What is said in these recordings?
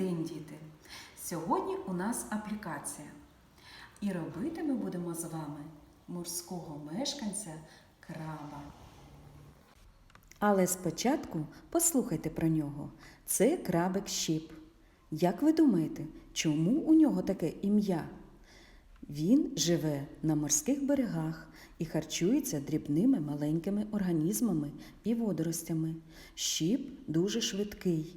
день, діти! Сьогодні у нас аплікація. І робити ми будемо з вами морського мешканця краба. Але спочатку послухайте про нього. Це крабик щіп. Як ви думаєте, чому у нього таке ім'я? Він живе на морських берегах і харчується дрібними маленькими організмами і водоростями. Щіп дуже швидкий,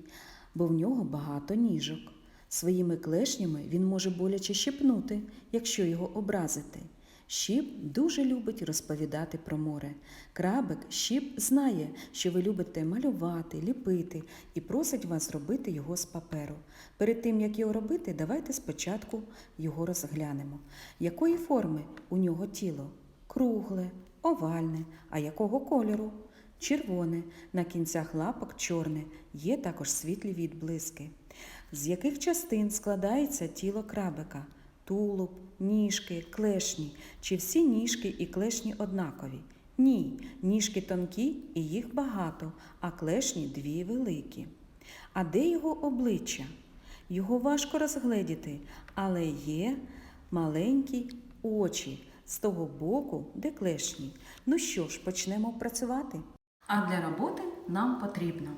бо в нього багато ніжок. Своїми клешнями він може боляче щепнути, якщо його образити. Щіп дуже любить розповідати про море. Крабик щіп знає, що ви любите малювати, ліпити і просить вас зробити його з паперу. Перед тим, як його робити, давайте спочатку його розглянемо. Якої форми у нього тіло? Кругле, овальне, а якого кольору? Червоне, на кінцях лапок чорне, є також світлі відблиски. З яких частин складається тіло крабика? Тулуб, ніжки, клешні. Чи всі ніжки і клешні однакові? Ні, ніжки тонкі і їх багато, а клешні дві великі. А де його обличчя? Його важко розгледіти, але є маленькі очі з того боку, де клешні. Ну що ж, почнемо працювати. А для роботи нам потрібно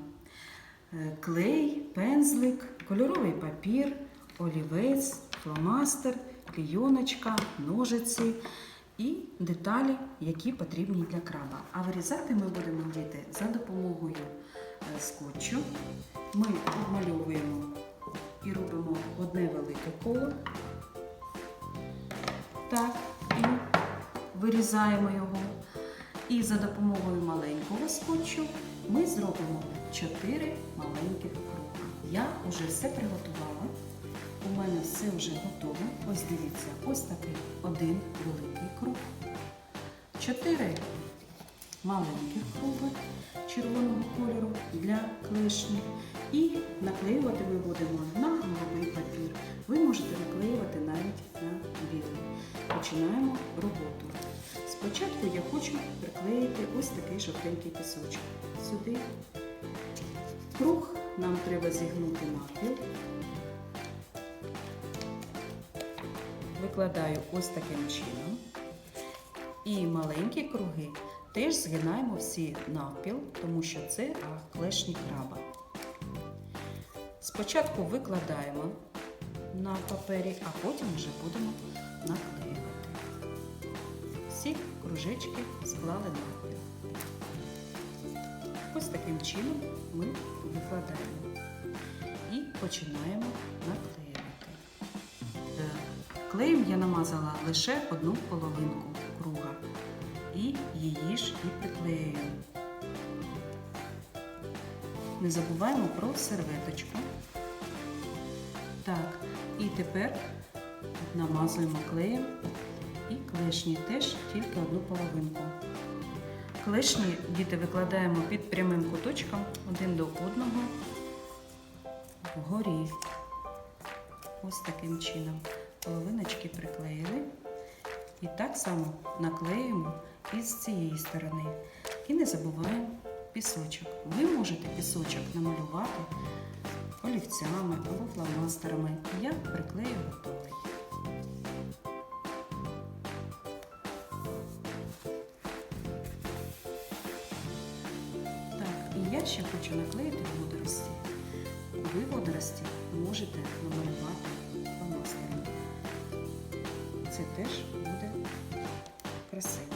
е, клей, пензлик, кольоровий папір, олівець, фломастер, клійоночка, ножиці і деталі, які потрібні для краба. А вирізати ми будемо діти за допомогою е, скотчу. Ми обмальовуємо і робимо одне велике коло. Так, і вирізаємо його. І за допомогою маленького скотчу ми зробимо 4 маленьких круга. Я вже все приготувала. У мене все вже готове. Ось дивіться, ось такий один великий круг. 4 маленьких круги червоного кольору для клешні. І наклеювати ми будемо на голубий папір. Ви можете наклеювати навіть на білий. Починаємо роботу. Спочатку я хочу приклеїти ось такий жовтенький пісочок. Сюди круг нам треба зігнути навпіл. Викладаю ось таким чином. І маленькі круги теж згинаємо всі навпіл, тому що це клешні краба. Спочатку викладаємо на папері, а потім вже будемо наклеювати. Всі кружечки склали навпіл. Ось таким чином ми викладаємо і починаємо наклеювати. Клеєм я намазала лише одну половинку круга і її ж і приклеюю. Не забуваємо про серветочку. Так, і тепер намазуємо клеєм клешні теж тільки одну половинку. Клешні діти викладаємо під прямим куточком один до одного вгорі. Ось таким чином. Половиночки приклеїли. І так само наклеюємо і з цієї сторони. І не забуваємо пісочок. Ви можете пісочок намалювати олівцями або фломастерами. Я приклею готовий. Я ще хочу наклеїти водорості. Ви водорості можете намалювати фломастером. Це теж буде красиво.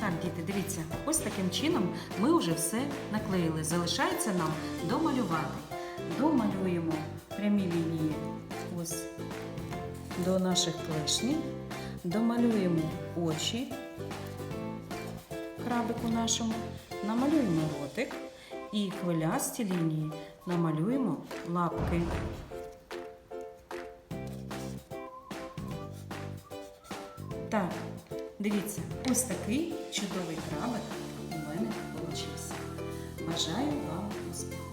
Так, діти, дивіться, ось таким чином ми вже все наклеїли. Залишається нам домалювати. Домалюємо прямі лінії ось до наших клешнів, домалюємо очі крабику нашому, намалюємо ротик і хвилясті лінії намалюємо лапки. Так, дивіться, ось такий чудовий крабик у мене вийшов. Бажаю вам успіху!